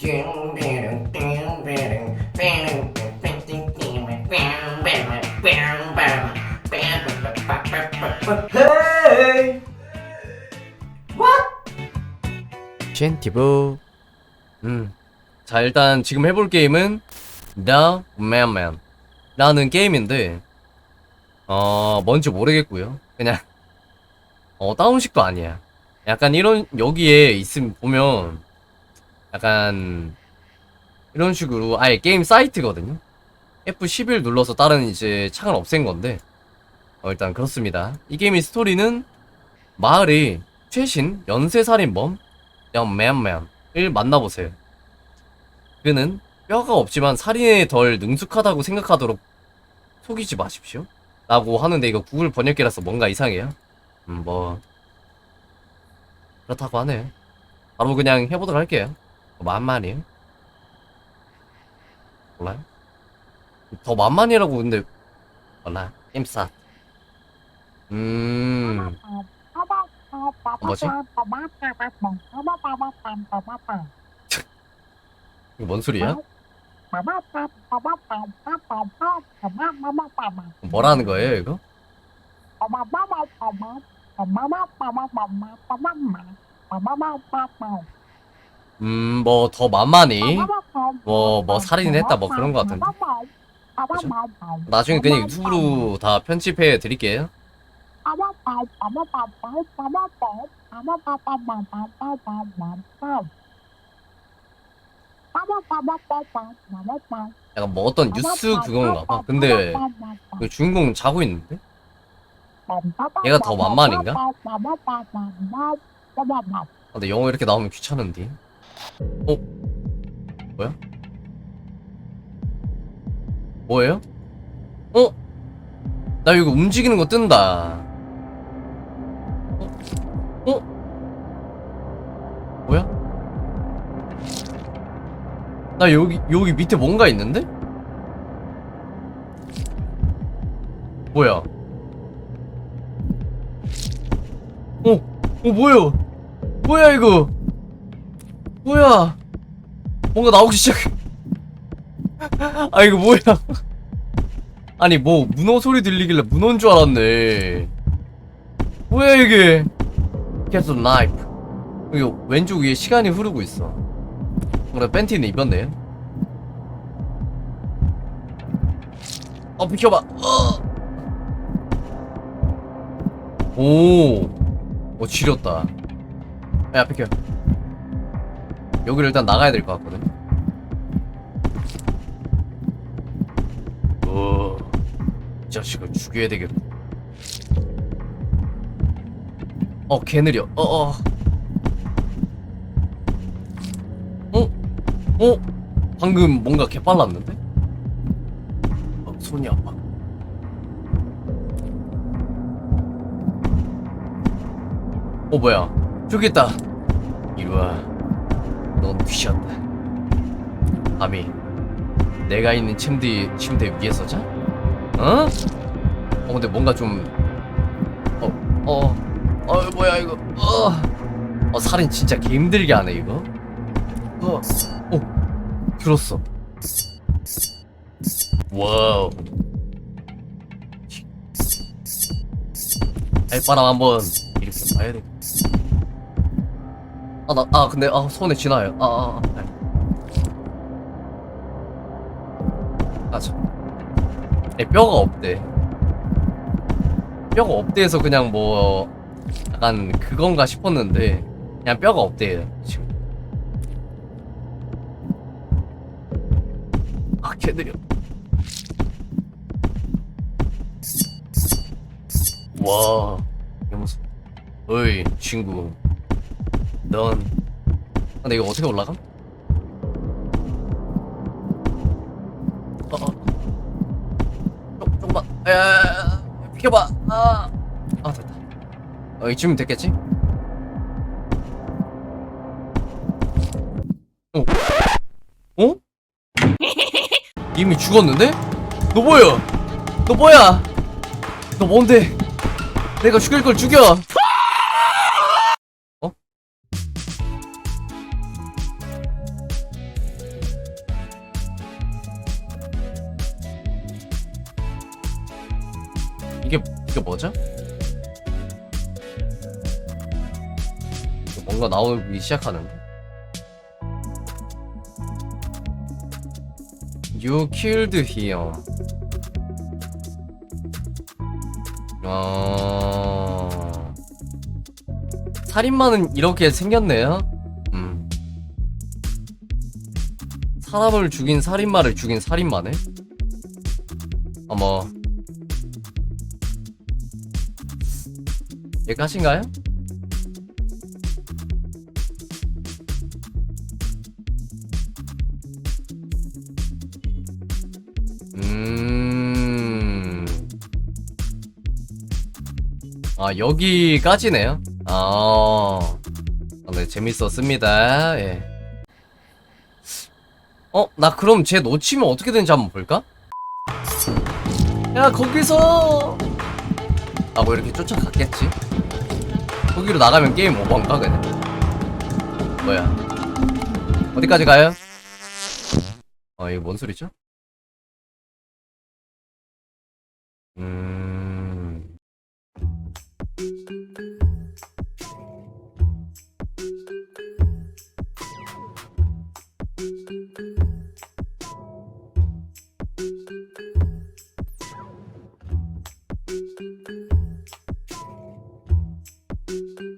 Hey! 젠티브 음. 자 일단 지금 해볼 게임은 The Man Man 라는 게임인데 어 뭔지 모르겠고요 그냥 어 다운식도 아니야 약간 이런 여기에 있음 보면 약간 이런 식으로 아예 게임 사이트거든요 F11 눌러서 다른 이제 창을 없앤 건데 어 일단 그렇습니다 이 게임의 스토리는 마을의 최신 연쇄살인범 영 맨맨을 만나보세요. 그는 뼈가 없지만 살인에 덜 능숙하다고 생각하도록 속이지 마십시오. 라고 하는데 이거 구글 번역기라서 뭔가 이상해요. 음, 뭐. 그렇다고 하네요. 바로 그냥 해보도록 할게요. 뭐 만만이에요. 몰라요? 더 만만이라고 근데, 몰라요. 임사. 음, 뭐지? 이거 뭔 소리야? 뭐라는 거예요, 이거? 음, 뭐 더 만만히 뭐, 뭐 살인 했다 뭐 그런 거 같은데. 그죠? 나중에 그냥 유튜브로 다 편집해 드릴게요. 약간 뭐 어떤 뉴스 그건가 봐. 근데 그 주인공 자고 있는데? 얘가 더 만만인가? 아, 근데 영어 이렇게 나오면 귀찮은데. 어? 뭐야? 뭐예요? 어? 나 이거 움직이는 거 뜬다. 어? 어? 뭐야? 나 여기 여기 밑에 뭔가 있는데? 뭐야? 어? 어 뭐야? 뭐야 이거? 뭐야? 뭔가 나오기 시작. 아 이거 뭐야? 아니 뭐 문어 소리 들리길래 문어인 줄 알았네. 뭐야 이게? 계속 나이프. 여기 왼쪽 위에 시간이 흐르고 있어. 그래 팬티는 입었네. 어 비켜봐. 어. 오. 어 지렸다. 야 비켜. 여기를 일단 나가야 될 것 같거든. 어, 이 자식을 죽여야 되겠고. 어, 개 느려. 어, 어. 어? 어? 방금 뭔가 개 빨랐는데? 어, 손이 아파. 어, 뭐야. 저기 있다. 이리 와. 넌 귀셨다. 아미, 내가 있는 침대 침대 위에서 자? 어? 어 근데 뭔가 좀 어, 어, 어, 뭐야 이거? 어, 어 살인 진짜 개 힘들게 하네 이거. 어, 어, 들었어. 와우. 알바람 한번 이렇게 봐야 돼. 아, 나, 아, 근데, 아, 손에 지나요. 아, 아, 아. 네. 아, 참. 에, 뼈가 없대. 뼈가 없대해서 그냥 뭐, 약간 그건가 싶었는데, 그냥 뼈가 없대요, 지금. 아, 개들여. 와, 이게 무슨. 어이, 친구. 넌. 아, 근데 이거 어떻게 올라가? 어, 어. 조, 조금만. 야, 야, 야, 비켜봐. 아, 아 됐다. 어, 이쯤이면 됐겠지? 어? 어? 이미 죽었는데? 너 뭐야? 너 뭐야? 너 뭔데? 내가 죽일 걸 죽여. 이게 이게 뭐죠? 뭔가 나오기 시작하는데. You killed him. 어... 살인마는 이렇게 생겼네요. 음. 사람을 죽인 살인마를 죽인 살인마네. 어머. 여기까지인가요? 음. 아, 여기까지네요. 아. 아, 네, 재밌었습니다. 예. 어, 나 그럼 쟤 놓치면 어떻게 되는지 한번 볼까? 야, 거기서! 아, 뭐 이렇게 쫓아갔겠지? 거기로 나가면 게임 오버인가, 그냥? 뭐야? 어디까지 가요? 어, 이거 뭔 소리죠? 음. Thank you.